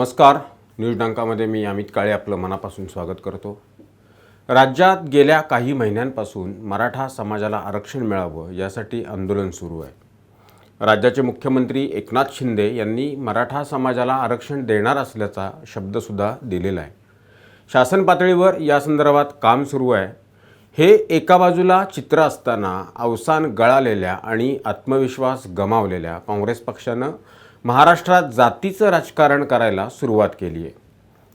नमस्कार. न्यूज डंकामध्ये मी अमित काळे आपलं मनापासून स्वागत करतो. राज्यात गेल्या काही महिन्यांपासून मराठा समाजाला आरक्षण मिळावं यासाठी आंदोलन सुरू आहे. राज्याचे मुख्यमंत्री एकनाथ शिंदे यांनी मराठा समाजाला आरक्षण देणार असल्याचा शब्दसुद्धा दिलेला आहे. शासन पातळीवर या संदर्भात काम सुरू आहे. हे एका बाजूला चित्र असताना अवसान गळालेल्या आणि आत्मविश्वास गमावलेल्या काँग्रेस पक्षानं महाराष्ट्रात जातीचं राजकारण करायला सुरुवात केली आहे.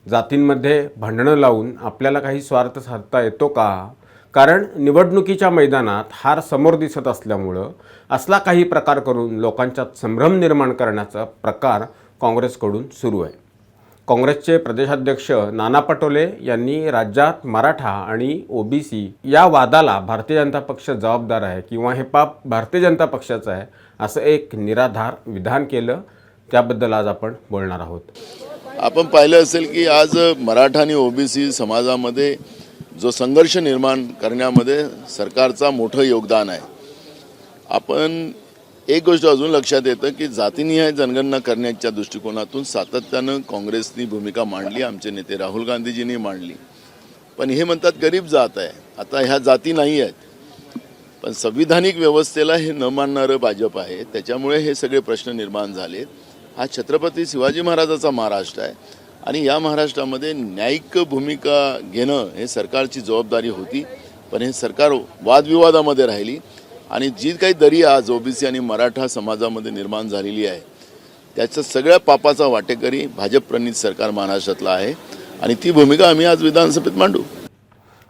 जातींमध्ये भांडणं लावून आपल्याला काही स्वार्थ साधता येतो का? कारण निवडणुकीच्या मैदानात हार समोर दिसत असल्यामुळं असला काही प्रकार करून लोकांच्यात संभ्रम निर्माण करण्याचा प्रकार काँग्रेसकडून सुरू आहे. काँग्रेसचे प्रदेशाध्यक्ष नाना पटोले यांनी राज्यात मराठा आणि ओबीसी या वादाला भारतीय जनता पक्ष जबाबदार आहे किंवा हे पाप भारतीय जनता पक्षाचं आहे असं एक निराधार विधान केलं त्याबद्दल आज आपण बोलणार आहोत. आपण पाहिलं असेल की आज मराठा आणि ओबीसी समाजामध्ये जो संघर्ष निर्माण करण्यामध्ये सरकारचा मोठं योगदान आहे. आपण एक गोष्ट अजून लक्षात येतं की जातीनिहाय जनगणना करण्याच्या दृष्टिकोनातून सातत्यानं काँग्रेसनी भूमिका मांडली आमचे नेते राहुल गांधीजींनी मांडली. पण हे म्हणतात गरीब जात आहे. आता ह्या जाती नाही आहेत. पण संविधानिक व्यवस्थेला हे न मानणारं भाजप आहे. त्याच्यामुळे हे सगळे प्रश्न निर्माण झालेत. हा छत्रपती शिवाजी महाराजाचा महाराष्ट्र आहे. आणि या महाराष्ट्रामध्ये न्यायिक भूमिका घेणं हे सरकारची जबाबदारी होती. पण हे सरकार वादविवादामध्ये राहिली. आणि जी काही दरी आज ओबीसी आणि मराठा समाजामध्ये निर्माण झालेली आहे त्याचं सगळ्या पापाचा वाटेकरी भाजप प्रणित सरकार महाराष्ट्रातलं आहे. आणि ती भूमिका आम्ही आज विधानसभेत मांडू.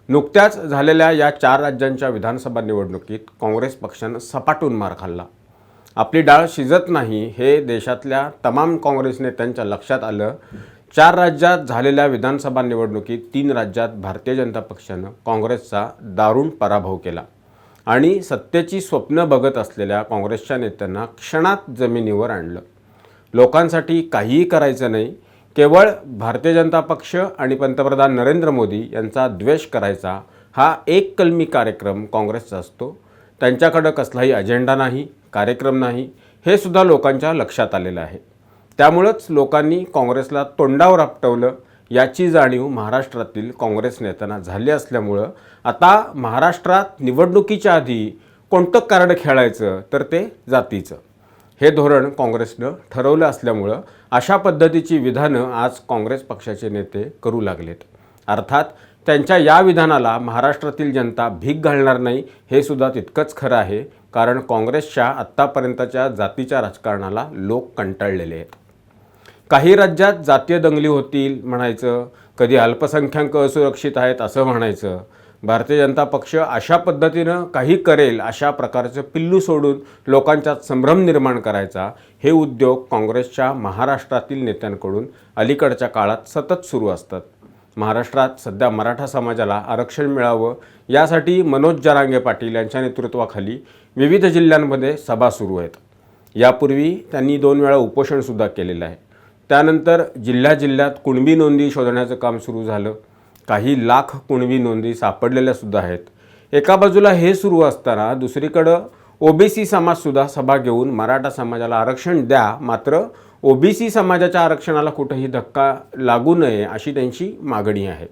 नुकत्याच झालेल्या या चार राज्यांच्या विधानसभा निवडणुकीत काँग्रेस पक्षानं सपाटून मार खाल्ला. आपली डाळ शिजत नाही हे देशातल्या तमाम काँग्रेस नेत्यांच्या लक्षात आलं. चार राज्यात झालेल्या विधानसभा निवडणुकीत तीन राज्यात भारतीय जनता पक्षानं काँग्रेसचा दारुण पराभव केला. आणि सत्तेची स्वप्न बघत असलेल्या काँग्रेसच्या नेत्यांना क्षणात जमिनीवर आणलं. लोकांसाठी काहीही करायचं नाही केवळ भारतीय जनता पक्ष आणि पंतप्रधान नरेंद्र मोदी यांचा द्वेष करायचा हा एक कलमी कार्यक्रम काँग्रेसचा असतो. त्यांच्याकडं कसलाही अजेंडा नाही कार्यक्रम नाही हे सुद्धा लोकांच्या लक्षात आलेलं आहे. त्यामुळंच लोकांनी काँग्रेसला तोंडावर आपटवलं याची जाणीव महाराष्ट्रातील काँग्रेस नेत्यांना झाली असल्यामुळं आता महाराष्ट्रात निवडणुकीच्या आधी कोणतं कार्ड खेळायचं तर ते जातीचं. हे धोरण काँग्रेसनं ठरवलं असल्यामुळं अशा पद्धतीची विधानं आज काँग्रेस पक्षाचे नेते करू लागलेत. अर्थात त्यांच्या या विधानाला महाराष्ट्रातील जनता भीक घालणार नाही हे सुद्धा तितकंच खरं आहे. कारण काँग्रेसच्या आत्तापर्यंतच्या जातीच्या राजकारणाला लोक कंटाळलेले आहेत. काही राज्यात जातीय दंगली होतील म्हणायचं कधी अल्पसंख्याक असुरक्षित आहेत असं म्हणायचं. भारतीय जनता पक्ष अशा पद्धतीनं काही करेल अशा प्रकारचं पिल्लू सोडून लोकांच्यात संभ्रम निर्माण करायचा हे उद्योग काँग्रेसच्या महाराष्ट्रातील नेत्यांकडून अलीकडच्या काळात सतत सुरू असतात. महाराष्ट्रात सध्या मराठा समाजाला आरक्षण मिळावं यासाठी मनोज जरांगे पाटील यांच्या नेतृत्वाखाली विविध जिल्ह्यांमध्ये सभा सुरू आहेत. यापूर्वी त्यांनी दोन वेळा उपोषणसुद्धा केलेलं आहे. त्यानंतर जिल्ह्या जिल्ह्यात कुणबी नोंदी शोधण्याचं काम सुरू झालं. काही लाख कुणबी नोंदी सापडलेल्या सुद्धा आहेत. एका बाजूला हे सुरू असताना दुसरीकडं ओबीसी समाजसुद्धा सभा घेऊन मराठा समाजाला आरक्षण द्या मात्र ओबीसी समाजाच्या आरक्षणाला कुठंही धक्का लागू नये अशी त्यांची मागणी आहे.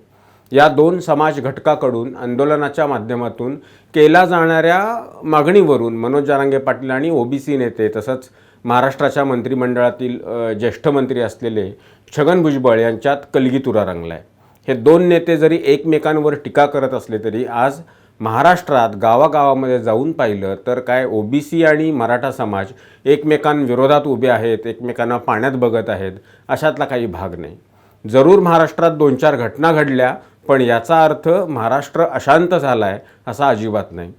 या दोन समाज घटकाकडून आंदोलनाच्या माध्यमातून केल्या जाणाऱ्या मागणीवरून मनोज जारांगे पाटील आणि ओबीसी नेते तसंच महाराष्ट्राच्या मंत्रिमंडळातील ज्येष्ठ मंत्री असलेले छगन भुजबळ यांच्यात कलगीतुरा रंगला आहे हे दोन नेते जरी एकमेकांवर टीका करत असले तरी आज महाराष्ट्रात गावागावामध्ये जाऊन पाहिलं तर काय ओबीसी आणि मराठा समाज एकमेकांविरोधात उभे आहेत एकमेकांना पाण्यात बघत आहेत अशातला काही भाग नाही. जरूर महाराष्ट्रात दोन चार घटना घडल्या पण याचा अर्थ महाराष्ट्र अशांत झाला आहे असा अजिबात नाही.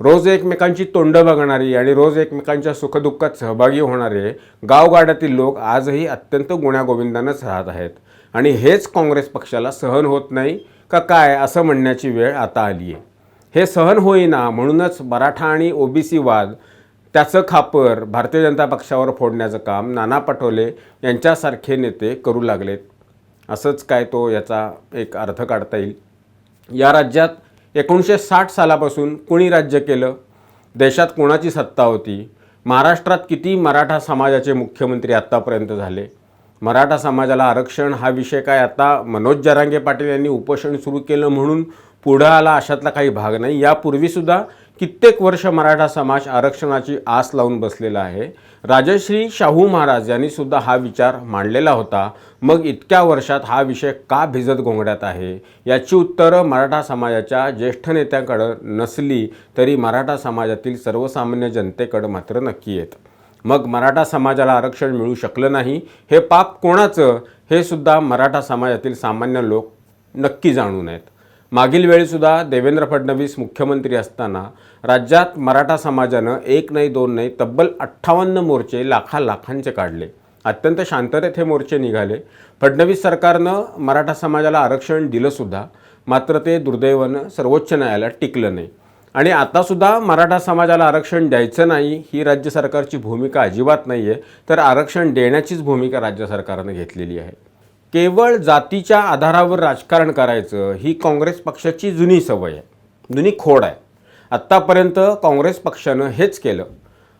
रोज एकमेकांची तोंड बघणारी आणि रोज एकमेकांच्या सुखदुःखात सहभागी होणारे गावगाड्यातील लोक आजही अत्यंत गुण्यागोविंदानंच राहत आहेत. आणि हेच काँग्रेस पक्षाला सहन होत नाही का काय असं म्हणण्याची वेळ आता आली आहे हे सहन होईना म्हणूनच मराठा आणि ओबीसी वाद त्याचं खापर भारतीय जनता पक्षावर फोडण्याचं काम नाना पटोले यांच्यासारखे नेते करू लागलेत. असंच काय तो याचा एक अर्थ काढता येईल. या राज्यात एकोणीसशे साठ सालापासून कुणी राज्य केलं? देशात कोणाची सत्ता होती? महाराष्ट्रात किती मराठा समाजाचे मुख्यमंत्री आत्तापर्यंत झाले? मराठा समाजाला आरक्षण हा विषय काय? आता मनोज जरांगे पाटील यांनी उपोषण सुरू केलं म्हणून पुढं आला अशातला काही भाग नाही. यापूर्वीसुद्धा कित्येक वर्ष मराठा समाज आरक्षणाची आस लावून बसलेला आहे. राजश्री शाहू महाराज यांनी सुद्धा हा विचार मांडलेला होता. मग इतक्या वर्षात हा विषय का भिजत गोंगड्यात आहे? याची उत्तरं मराठा समाजाच्या ज्येष्ठ नेत्यांकडं नसली तरी मराठा समाजातील सर्वसामान्य जनतेकडं मात्र नक्की येत. मग मराठा समाजाला आरक्षण मिळू शकलं नाही हे पाप कोणाचं? हे सुद्धा मराठा समाजातील सामान्य लोक नक्की जाणून आहेत. मागील वेळीसुद्धा देवेंद्र फडणवीस मुख्यमंत्री असताना राज्यात मराठा समाजानं एक नाही दोन नाही तब्बल अठ्ठावन्न मोर्चे लाखा लाखांचे काढले. अत्यंत शांततेत हे मोर्चे निघाले. फडणवीस सरकारनं मराठा समाजाला आरक्षण दिलंसुद्धा मात्र ते दुर्दैवानं सर्वोच्च न्यायालयात टिकलं नाही. आणि आतासुद्धा मराठा समाजाला आरक्षण द्यायचं नाही ही राज्य सरकारची भूमिका अजिबात नाही आहे तर आरक्षण देण्याचीच भूमिका राज्य सरकारनं घेतलेली आहे. केवळ जातीच्या आधारावर राजकारण करायचं ही काँग्रेस पक्षाची जुनी सवय आहे जुनी खोड आहे. आत्तापर्यंत काँग्रेस पक्षानं हेच केलं.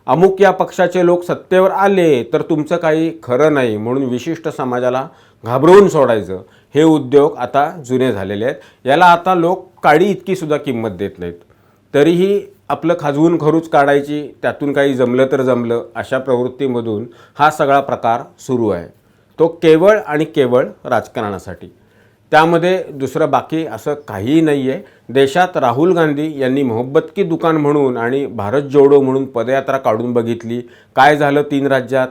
अमुक या पक्षाचे लोक सत्तेवर आले तर तुमचं काही खरं नाही म्हणून विशिष्ट समाजाला घाबरवून सोडायचं. हे उद्योग आता जुने झालेले आहेत. याला आता लोक काडी इतकीसुद्धा किंमत देत नाहीत. तरीही आपलं खाजवून खरूच काढायची त्यातून काही जमलं तर जमलं अशा प्रवृत्तीमधून हा सगळा प्रकार सुरू आहे. तो केवळ आणि केवळ राजकारणासाठी. त्यामध्ये दुसरं बाकी असं काहीही नाही आहे देशात राहुल गांधी यांनी मोहब्बत की दुकान म्हणून आणि भारत जोडो म्हणून पदयात्रा काढून बघितली. काय झालं तीन राज्यात?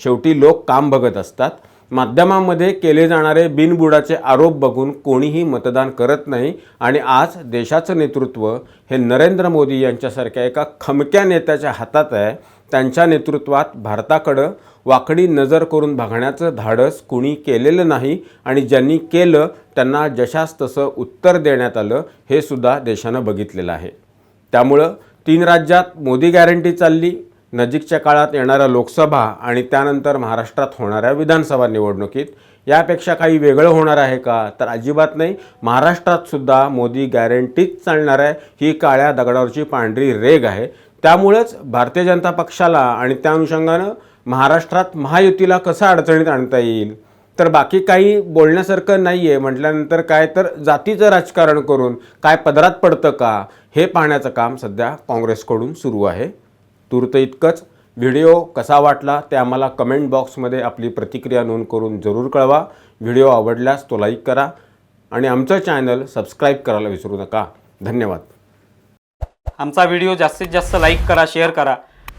शेवटी लोक काम बघत असतात. माध्यमांमध्ये केले जाणारे बिनबुडाचे आरोप बघून कोणीही मतदान करत नाही आणि आज देशाचं नेतृत्व हे नरेंद्र मोदी यांच्यासारख्या एका खमक्या नेत्याच्या हातात आहे. त्यांच्या नेतृत्वात भारताकडं वाकडी नजर करून बघण्याचं धाडस कुणी केलेलं नाही आणि ज्यांनी केलं त्यांना जशास तसं उत्तर देण्यात आलं हे सुद्धा देशानं बघितलेलं आहे. त्यामुळं तीन राज्यात मोदी गॅरंटी चालली. नजीकच्या काळात येणाऱ्या लोकसभा आणि त्यानंतर महाराष्ट्रात होणाऱ्या विधानसभा निवडणुकीत यापेक्षा काही वेगळं होणार आहे का? तर अजिबात नाही. महाराष्ट्रात सुद्धा मोदी गॅरंटीच चालणार आहे. ही काळ्या दगडावरची पांढरी रेग आहे. त्यामुळंच भारतीय जनता पक्षाला आणि त्या अनुषंगानं महाराष्ट्रात महायुतीला कसं अडचणीत आणता येईल? तर बाकी काही बोलण्यासारखं नाही आहे म्हटल्यानंतर काय? तर जातीचं राजकारण करून काय पदरात पडतं का? हे पाहण्याचं काम सध्या काँग्रेसकडून सुरू आहे. तूर्त इतकंच. व्हिडिओ कसा वाटला ते आम्हाला कमेंट बॉक्समध्ये आपली प्रतिक्रिया नोंद करून जरूर कळवा. व्हिडिओ आवडल्यास तो लाईक करा आणि आमचं चॅनल सबस्क्राईब करायला विसरू नका. धन्यवाद. आमचा व्हिडिओ जास्तीत जास्त लाईक करा शेअर करा.